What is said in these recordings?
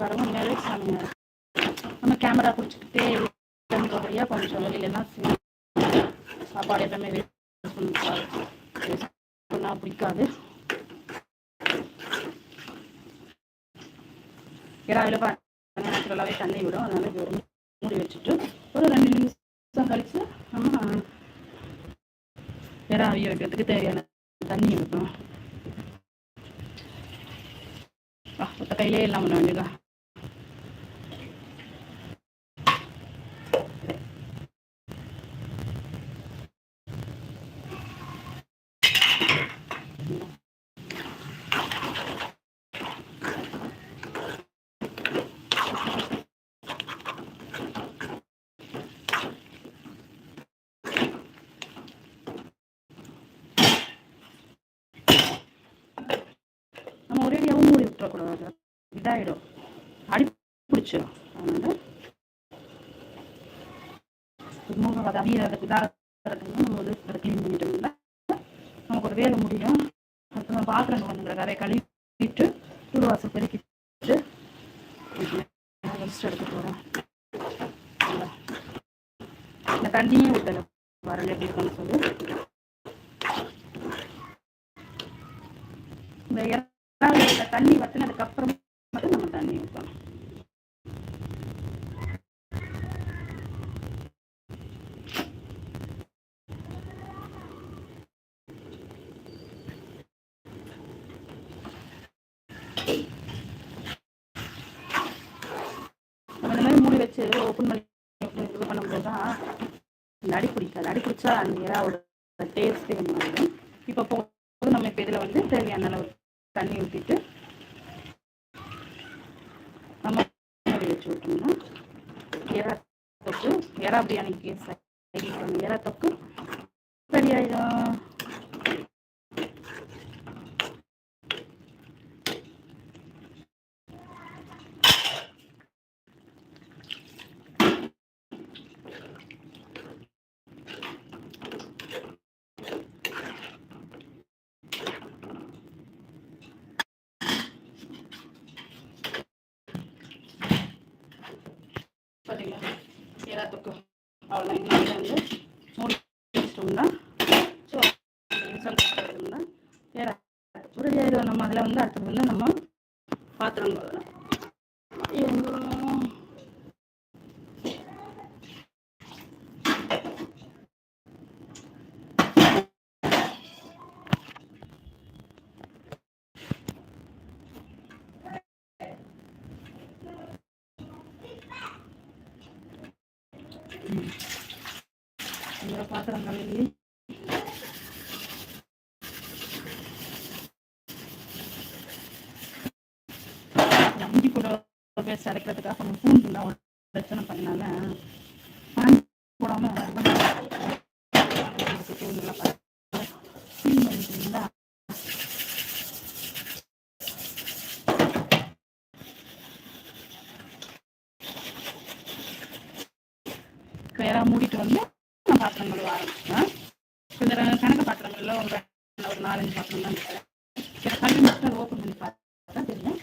வரவும் நிறைய செம்மையா நம்ம கேமரா பிடிச்சிக்கிட்டே வழியா கொஞ்சம் வெளியிலலாம் சாப்பாடு எல்லாமே வேஸ்ட் பண்ணா பிடிக்காது. இறாவில் பாருங்க நேச்சுரலாகவே தண்ணி விடும். அதனால இது ஒரு மூடி வச்சுட்டு ஒரு ரெண்டு நிமிஷம் கழிச்சு நம்ம இறா அவிய வைக்கிறதுக்கு தேவையான தண்ணி ஊற்றணும் ஒத்த கையிலே எல்லாம் பண்ண வேண்டியதா நம்ம ஒரேடியாகவும் மூடி விட்டுறக்கூடாது இதாயிடும். அடி பிடிச்சிடும் அதனால மூணு இதாக நம்ம வந்து க்ளீன் பண்ணிட்டோம்னா நமக்கு ஒரு வேலை முடியும். பாத்திரம் பண்ணுற நிறைய கழுவிட்டு துருவாசம் பெருக்கிட்டு எடுத்துட்டு எடுக்க இந்த தண்ணியே ஊற்றல வரல எப்படி இருக்குன்னு சொல்லி. இந்த தண்ணி வத்தினதுக்கு அப்புறம் மட்டும் நம்ம தண்ணி ஊற்றணும் நம்ம இந்த மாதிரி மூடி வச்சு ஓப்பன் பண்ணி இது பண்ணும்போது தான் நடி பிடிக்காது. நடி பிடிச்சா அந்த இறாவோட டேஸ்ட்டே மாறிடும். இப்போ போது நம்ம இப்போ இதில் வந்து தேவையான அளவு தண்ணி ஊற்றிட்டு நம்ம மூடி வச்சு விட்டோம்னா எறா தொக்கு எறா பிரியாணிக்கு சைடில் பண்ண எறா தொக்கு சரியாயிடும் எறா அவ்வளோ இங்கே வந்து மூடி வச்சிட்டோம்னா ஸோ வச்சிட்டோம்னா எறா ரெடி நம்ம அதில் வந்து அடுத்தது வந்து நம்ம பாத்திரம் கழுவணும். எங்க இந்த பாத்திரம் கழுவி அஞ்சு கூட பேச அடைக்கிறதுக்காக நம்ம பூண்டு தான் பிரச்சனை பண்ணாலும் பான் வேற மூடிட்டு வந்து நான் பாத்திரங்கள் ஆரம்பிச்சேன் இந்த கணக்கு பாத்திரங்கள்ல ஒரு ஒரு நாலஞ்சு பாத்திரம் தான் இருக்கிறேன் கல்வி மட்டும் ஓப்பன் பண்ணி பார்த்தா தெரியும்.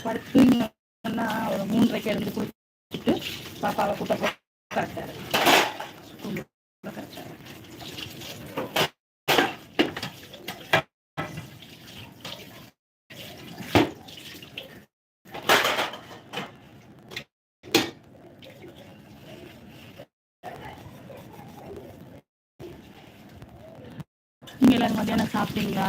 படுத்தீங்கன்னா ஒரு மூன்றரைக்கு எழுந்து குளிச்சுட்டு பாப்பாவை கூட்ட போ கரெக்டாக இருக்கும் கரெக்டாக நீங்கள் எல்லாரும் மத்தியானம் சாப்பிட்டீங்களா?